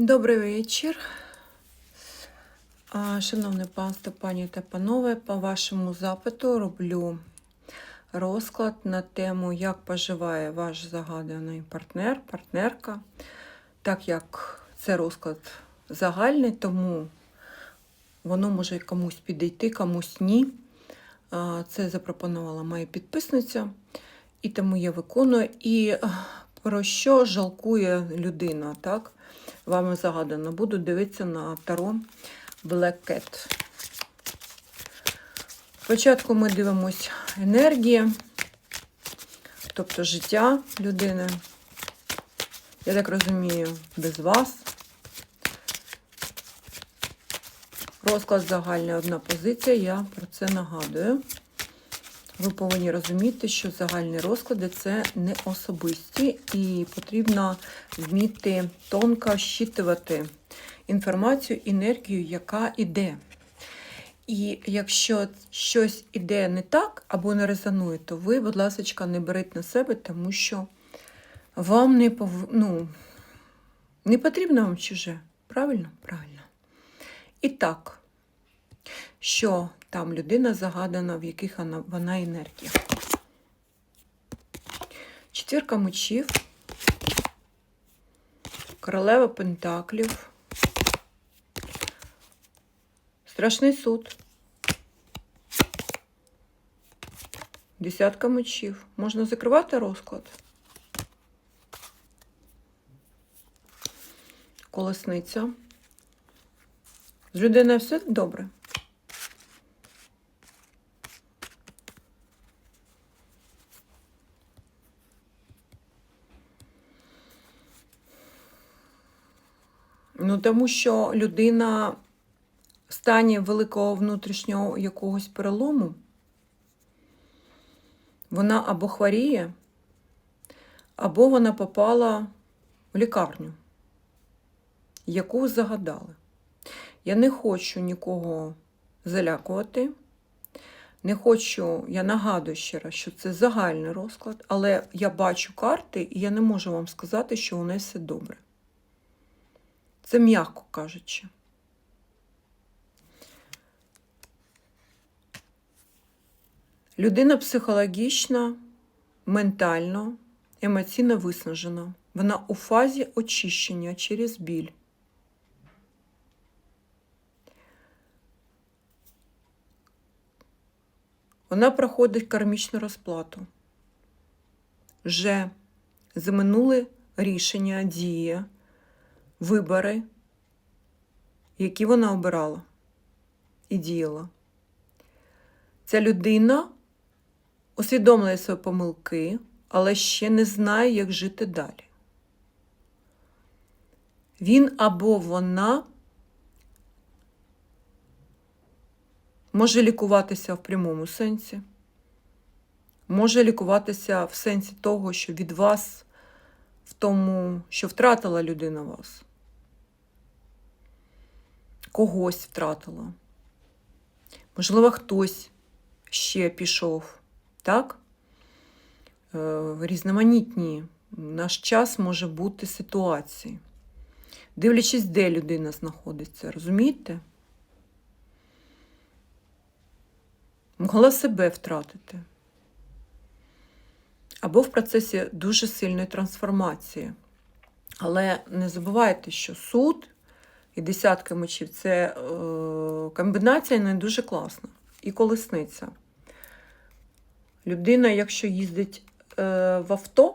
Добрий вечір. Шановне панство, пані та панове, по вашому запиту роблю розклад на тему, як поживає ваш загаданий партнер, партнерка. Так як це розклад загальний, тому воно може комусь підійти, комусь ні. Це запропонувала моя підписниця, і тому я виконую. І про що жалкує людина, так? Вами загадано. Буду дивитися на Таро Black Cat. Спочатку ми дивимось енергії, тобто життя людини. Я так розумію, без вас. Розклад загальний одна позиція, я про це нагадую. Ви повинні розуміти, що загальні розклади це не особисті, і потрібно вміти тонко щитувати інформацію, енергію, яка іде. І якщо щось іде не так або не резонує, то ви, будь ласка, не беріть на себе, тому що вам не пов... ну, не потрібно вам чуже. Правильно? Правильно. І так, що там людина загадана, в яких вона, вона енергіях. Четвірка мечів, королева пентаклів, страшний суд, десятка мечів. Можна закривати розклад. Колесниця. З людиною все добре. Ну, тому що людина в стані великого внутрішнього якогось перелому, вона або хворіє, або вона попала в лікарню, яку загадали. Я не хочу нікого залякувати. Не хочу, я нагадую ще раз, що це загальний розклад, але я бачу карти, і я не можу вам сказати, що у неї все добре. Це м'яко кажучи. Людина психологічно, ментально, емоційно виснажена. Вона у фазі очищення через біль. Вона проходить кармічну розплату. Вже за минуле рішення діє вибори, які вона обирала і діяла. Ця людина усвідомлює свої помилки, але ще не знає, як жити далі. Він або вона може лікуватися в прямому сенсі, може лікуватися в сенсі того, що від вас в тому, що втратила людина вас. Когось втратила. Можливо, хтось ще пішов, так? Е, Різноманітні наш час може бути ситуації. Дивлячись, де людина знаходиться, розумієте? Могла себе втратити або в процесі дуже сильної трансформації. Але не забувайте, що суд і десятки мечів це е, комбінація не дуже класна. І колесниця. Людина, якщо їздить е, в авто,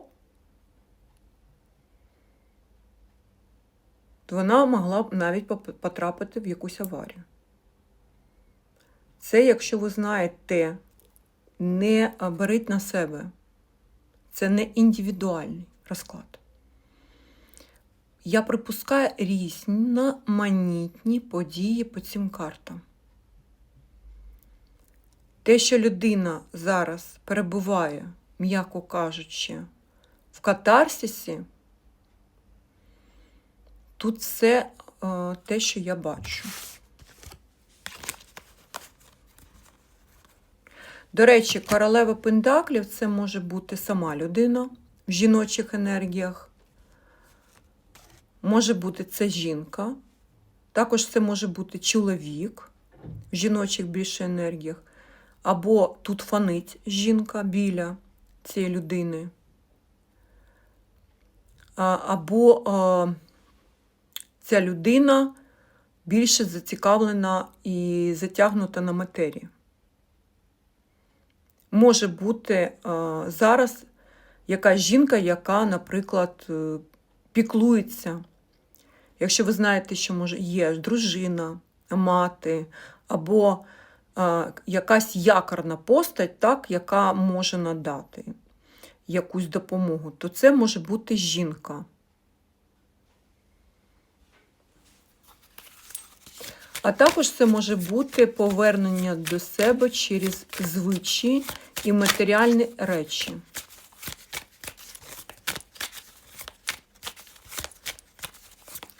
то вона могла б навіть потрапити в якусь аварію. Це, якщо ви знаєте, не беріть на себе. Це не індивідуальний розклад. Я припускаю різноманітні події по цим картам. Те, що людина зараз перебуває, м'яко кажучи, в катарсисі, тут все е, те, що я бачу. До речі, королева Пентаклів це може бути сама людина в жіночих енергіях. Може бути це жінка, також це може бути чоловік в жіночих більше енергіях, або тут фанить жінка біля цієї людини. Або а, ця людина більше зацікавлена і затягнута на матерію. Може бути а, зараз якась жінка, яка, наприклад, е, піклується. Якщо ви знаєте, що може є дружина, мати, або а, якась якорна постать, так, яка може надати якусь допомогу, то це може бути жінка. А також це може бути повернення до себе через звичаї і матеріальні речі.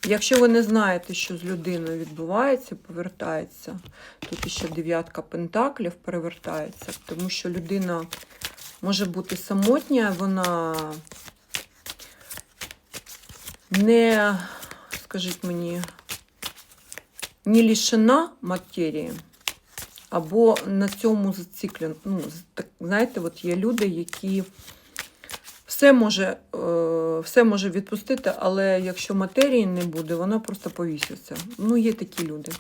Якщо ви не знаєте, що з людиною відбувається, повертається, тут ще дев'ятка пентаклів перевертається, тому що людина може бути самотня, вона не, скажіть мені, не лишена матерії, або на цьому зациклен. Ну, знаєте, от є люди, які все може, е, все може відпустити, але якщо матерії не буде, вона просто повіситься. Ну, є такі люди.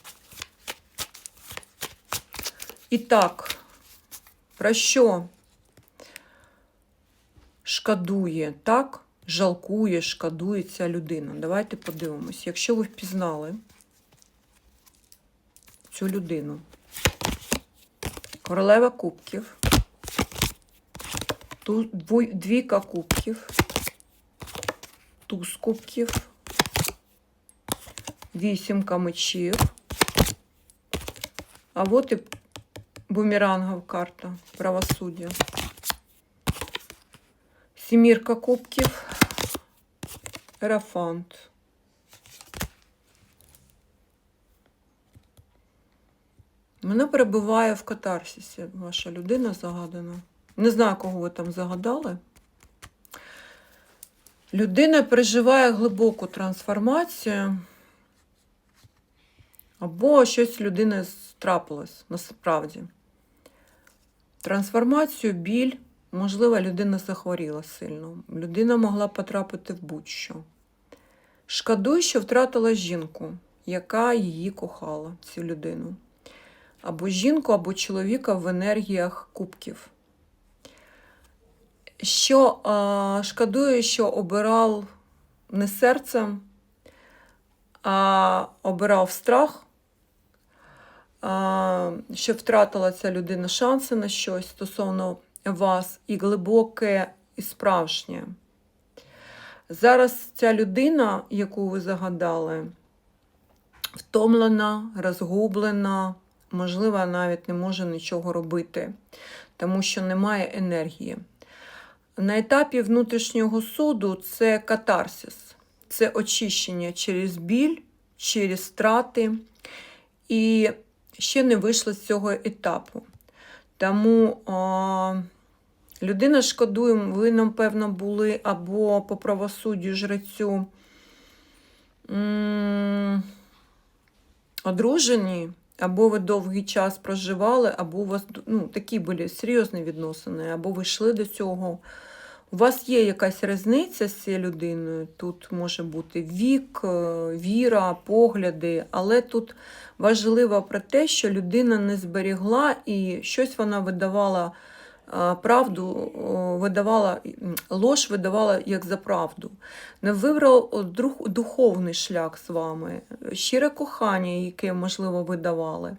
І так, про що шкодує, так? Жалкує, шкодує ця людина. Давайте подивимось. Якщо ви впізнали цю людину, королева кубків. Ту- Двійка кубків, туз кубків, вісімка мечів. А от і бумерангов карта правосуддя. Сімірка кубків, ерафант. Мене перебуває в катарсисі ваша людина загадана. Не знаю, кого ви там загадали. Людина переживає глибоку трансформацію, або щось людини трапилось насправді. Трансформацію, біль, можливо, людина захворіла сильно. Людина могла потрапити в будь-що. Шкодуй, що втратила жінку, яка її кохала, цю людину. Або жінку, або чоловіка в енергіях кубків що а, шкодує, що обирав не серцем, а обирав страх, а, що втратила ця людина шанси на щось стосовно вас, і глибоке, і справжнє. Зараз ця людина, яку ви загадали, втомлена, розгублена, можливо, навіть не може нічого робити, тому що немає енергії. На етапі внутрішнього суду це катарсис, це очищення через біль, через втрати. І ще не вийшло з цього етапу. Тому а, людина шкодує, ви, напевно, були або по правосуддю жрецю м, одружені, або ви довгий час проживали, або у вас ну, такі були серйозні відносини, або ви йшли до цього. У вас є якась різниця з цією людиною. Тут може бути вік, е, віра, погляди, але тут важливо про те, що людина не зберігла і щось вона видавала правду, видавала лож видавала як за правду. Не вибрав духовний шлях з вами, щире кохання, яке, можливо, видавали.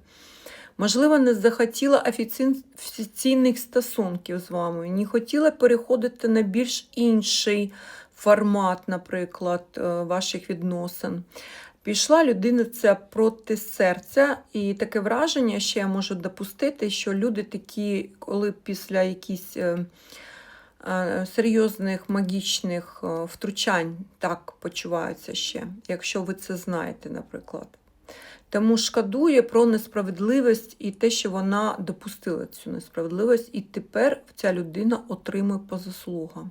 Можливо, не захотіла офіційних стосунків з вами, не хотіла переходити на більш інший формат, наприклад, е, ваших відносин. Пішла людина це проти серця, і таке враження, що я можу допустити, що люди такі, коли після якихось е, е, серйозних магічних втручань так почуваються ще, якщо ви це знаєте, наприклад. Тому шкодує про несправедливість і те, що вона допустила цю несправедливість, і тепер ця людина отримує по заслугам.